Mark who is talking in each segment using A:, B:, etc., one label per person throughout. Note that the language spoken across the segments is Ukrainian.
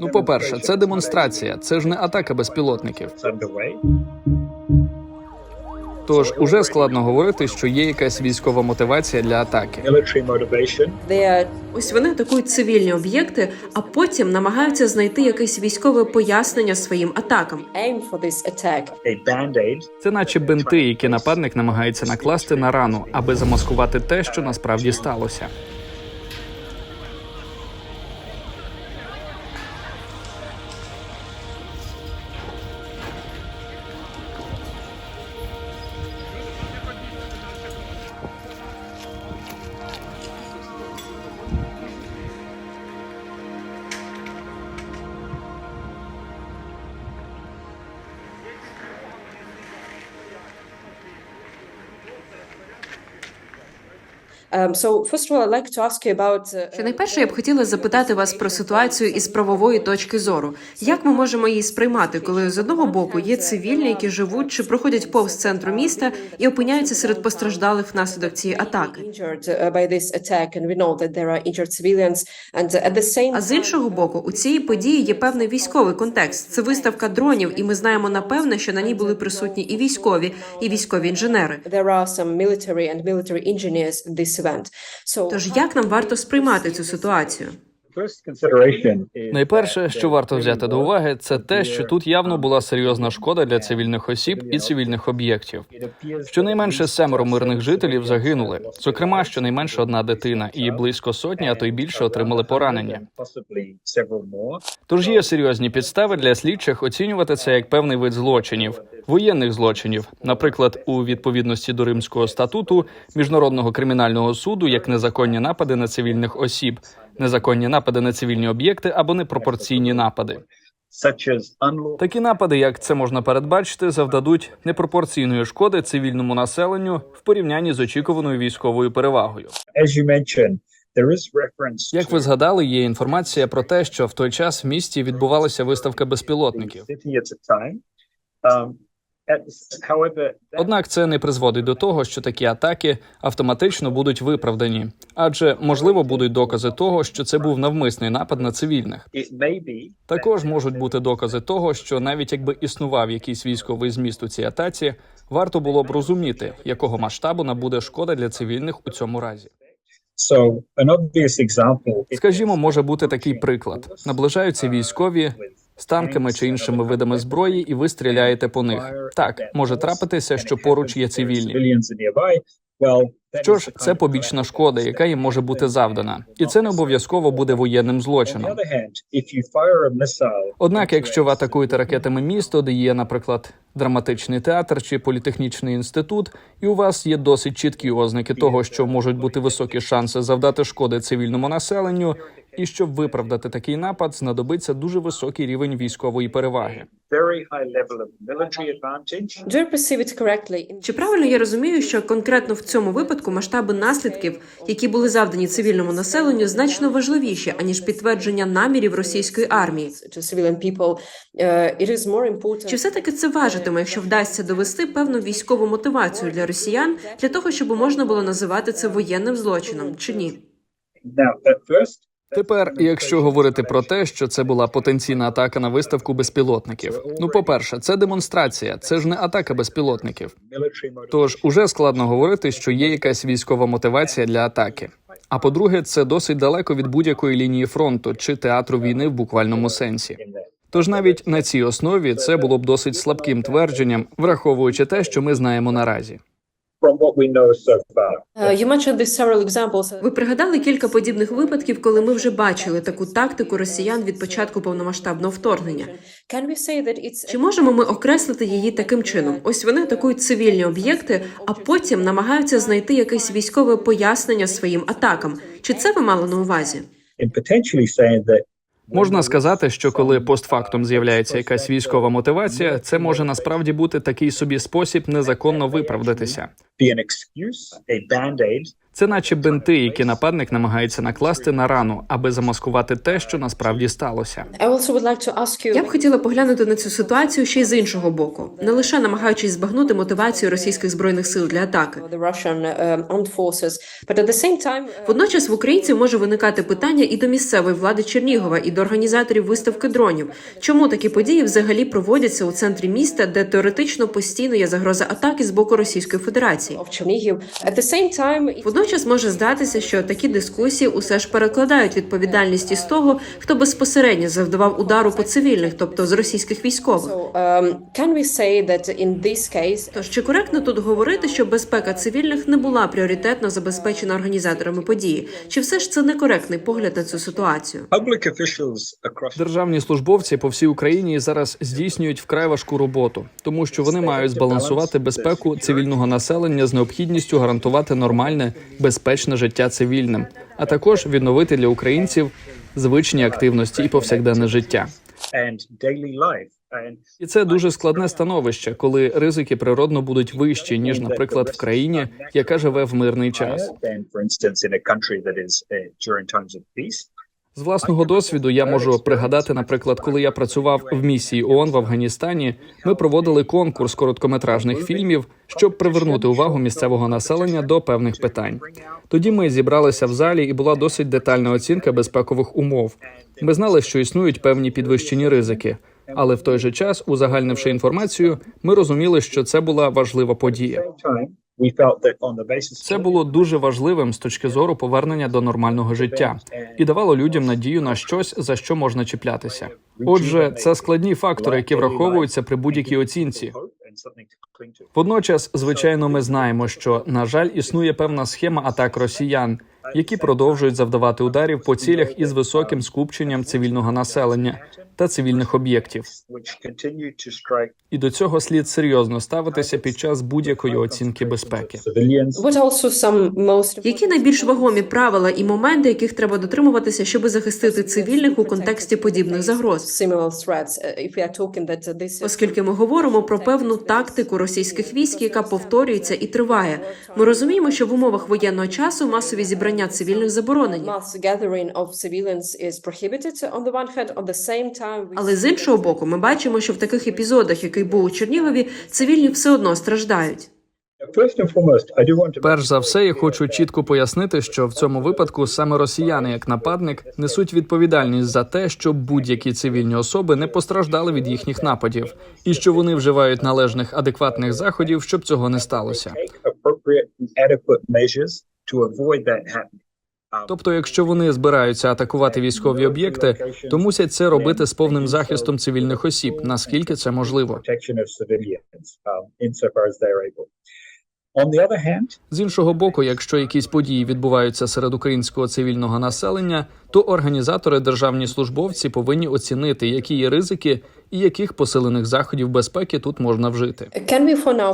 A: Ну, по перше, це демонстрація, це ж не атака безпілотників. Тож уже складно говорити, що є якась військова мотивація для атаки.
B: Ось вони атакують цивільні об'єкти, а потім намагаються знайти якесь військове пояснення своїм атакам.
A: Це наче бинти, які нападник намагається накласти на рану, аби замаскувати те, що насправді сталося.
B: Що найперше я б хотіла запитати вас про ситуацію із правової точки зору. Як ми можемо її сприймати, коли з одного боку є цивільні, які живуть чи проходять повз центру міста і опиняються серед постраждалих внаслідок цієї атаки?
C: same
B: А з іншого боку, у цій події є певний військовий контекст. Це виставка дронів, і ми знаємо напевне, що на ній були присутні і військові, і військові інженери. Тож як нам варто сприймати цю ситуацію?
A: Найперше, що варто взяти до уваги, це те, що тут явно була серйозна шкода для цивільних осіб і цивільних об'єктів. Щонайменше семеро мирних жителів загинули. Зокрема, щонайменше одна дитина, і близько сотні, а то й більше отримали поранення. Тож є серйозні підстави для слідчих оцінювати це як певний вид злочинів, воєнних злочинів, наприклад, у відповідності до Римського статуту міжнародного кримінального суду як незаконні напади на цивільних осіб, незаконні напади на цивільні об'єкти або непропорційні напади. Такі напади, як це можна передбачити, завдадуть непропорційної шкоди цивільному населенню в порівнянні з очікуваною військовою перевагою. Як ви згадали, є інформація про те, що в той час в місті відбувалася виставка безпілотників. Однак це не призводить до того, що такі атаки автоматично будуть виправдані, адже можливо будуть докази того, що це був навмисний напад на цивільних. Також можуть бути докази того, що навіть якби існував якийсь військовий зміст у цій атаці, варто було б розуміти, якого масштабу набуде шкода для цивільних у цьому разі. Скажімо, може бути такий приклад: наближаються військові з танками чи іншими видами зброї, і ви стріляєте по них. Так може трапитися, що поруч є цивільні. Що ж, це побічна шкода, яка їм може бути завдана, і це не обов'язково буде воєнним злочином. Однак, якщо ви атакуєте ракетами місто, де є, наприклад, драматичний театр чи політехнічний інститут, і у вас є досить чіткі ознаки того, що можуть бути високі шанси завдати шкоди цивільному населенню, і щоб виправдати такий напад, знадобиться дуже високий рівень військової переваги.
B: Чи правильно я розумію, що конкретно в цьому випадку масштаби наслідків, які були завдані цивільному населенню, значно важливіші аніж підтвердження намірів російської армії?
C: uh.
B: Чи все таки це важитиме, якщо вдасться довести певну військову мотивацію для росіян для того, щоб можна було називати це воєнним злочином, чи ні?
A: Тепер, якщо говорити про те, що це була потенційна атака на виставку безпілотників, ну по перше, це демонстрація, це ж не атака безпілотників. Тож уже складно говорити, що є якась військова мотивація для атаки. А по-друге, це досить далеко від будь-якої лінії фронту чи театру війни в буквальному сенсі. Тож навіть на цій основі це було б досить слабким твердженням, враховуючи те, що ми знаємо наразі.
B: Ви пригадали кілька подібних випадків, коли ми вже бачили таку тактику росіян від початку повномасштабного вторгнення.
C: Can we say that it's
B: Чи можемо ми окреслити її таким чином? Ось вони атакують цивільні об'єкти, а потім намагаються знайти якесь військове пояснення своїм атакам. Чи це ви мали на увазі?
A: Можна сказати, що коли постфактум з'являється якась військова мотивація, це може насправді бути такий собі спосіб незаконно виправдатися. Це наче бинти, які нападник намагається накласти на рану, аби замаскувати те, що насправді сталося.
B: Я б хотіла поглянути на цю ситуацію ще й з іншого боку, не лише намагаючись збагнути мотивацію російських збройних сил для атаки.
C: um, uh,
B: Водночас в українців може виникати питання і до місцевої влади Чернігова, і до організаторів виставки дронів. Чому такі події взагалі проводяться у центрі міста, де теоретично постійно є загроза атаки з боку Російської Федерації?
C: of
B: Водночас може здатися, що такі дискусії усе ж перекладають відповідальність із того, хто безпосередньо завдавав удару по цивільних, тобто з російських військових.
C: um,
B: Тож чи коректно тут говорити, що безпека цивільних не була пріоритетно забезпечена організаторами події? Чи все ж це некоректний погляд на цю ситуацію?
A: Державні службовці по всій Україні зараз здійснюють вкрай важку роботу, тому що вони мають збалансувати безпеку цивільного населення з необхідністю гарантувати нормальне, безпечне життя цивільним, а також відновити для українців звичні активності і повсякденне життя. І це дуже складне становище, коли ризики природно будуть вищі ніж, наприклад, в країні, яка живе в мирний час. З власного досвіду я можу пригадати, наприклад, коли я працював в місії ООН в Афганістані, ми проводили конкурс короткометражних фільмів, щоб привернути увагу місцевого населення до певних питань. Тоді ми зібралися в залі, і була досить детальна оцінка безпекових умов. Ми знали, що існують певні підвищені ризики, але в той же час, узагальнивши інформацію, ми розуміли, що це була важлива подія. Це було дуже важливим з точки зору повернення до нормального життя і давало людям надію на щось, за що можна чіплятися. Отже, це складні фактори, які враховуються при будь-якій оцінці. Водночас, звичайно, ми знаємо, що на жаль існує певна схема атак росіян, які продовжують завдавати ударів по цілях із високим скупченням цивільного населення та цивільних об'єктів. І до цього слід серйозно ставитися під час будь-якої оцінки безпеки.
B: Які найбільш вагомі правила і моменти, яких треба дотримуватися, щоб захистити цивільних у контексті подібних загроз?
C: Uh, uh,
B: Оскільки ми говоримо про певну тактику російських військ, яка повторюється і триває, ми розуміємо, що в умовах воєнного часу масові зібрання цивільних заборонені. Але з іншого боку, ми бачимо, що в таких епізодах, який був у Чернігові, цивільні все одно страждають.
A: Перш за все, я хочу чітко пояснити, що в цьому випадку саме росіяни, як нападник, несуть відповідальність за те, щоб будь-які цивільні особи не постраждали від їхніх нападів, і що вони вживають належних адекватних заходів, щоб цього не сталося. Тобто, якщо вони збираються атакувати військові об'єкти, то мусять це робити з повним захистом цивільних осіб, наскільки це можливо. З іншого боку, якщо якісь події відбуваються серед українського цивільного населення, то організатори державні службовці повинні оцінити, які є ризики і яких посилених заходів безпеки тут можна вжити.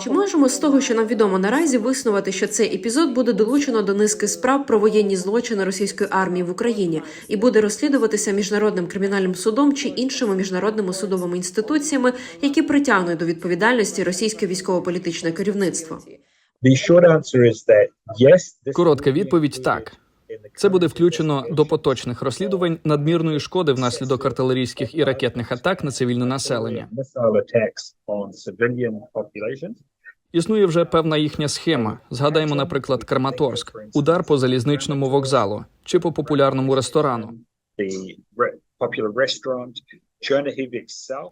B: Чи можемо з того, що нам відомо наразі, виснувати, що цей епізод буде долучено до низки справ про воєнні злочини російської армії в Україні і буде розслідуватися міжнародним кримінальним судом чи іншими міжнародними судовими інституціями, які притягнуть до відповідальності російське військово-політичне керівництво?
A: Коротка відповідь так. Це буде включено до поточних розслідувань надмірної шкоди внаслідок артилерійських і ракетних атак на цивільне населення. Існує вже певна їхня схема. Згадаємо, наприклад, Краматорськ, удар по залізничному вокзалу чи по популярному ресторану.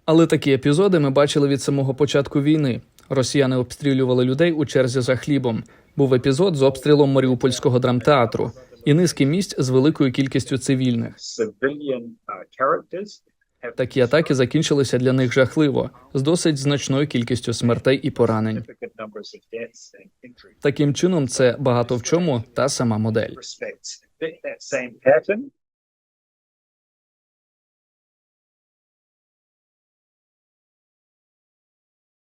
A: Але такі епізоди ми бачили від самого початку війни. Росіяни обстрілювали людей у черзі за хлібом. Був епізод з обстрілом Маріупольського драмтеатру і низки місць з великою кількістю цивільних.
D: Uh,
A: Такі атаки закінчилися для них жахливо з досить значною кількістю смертей і поранень. Таким чином, це багато в чому та сама модель.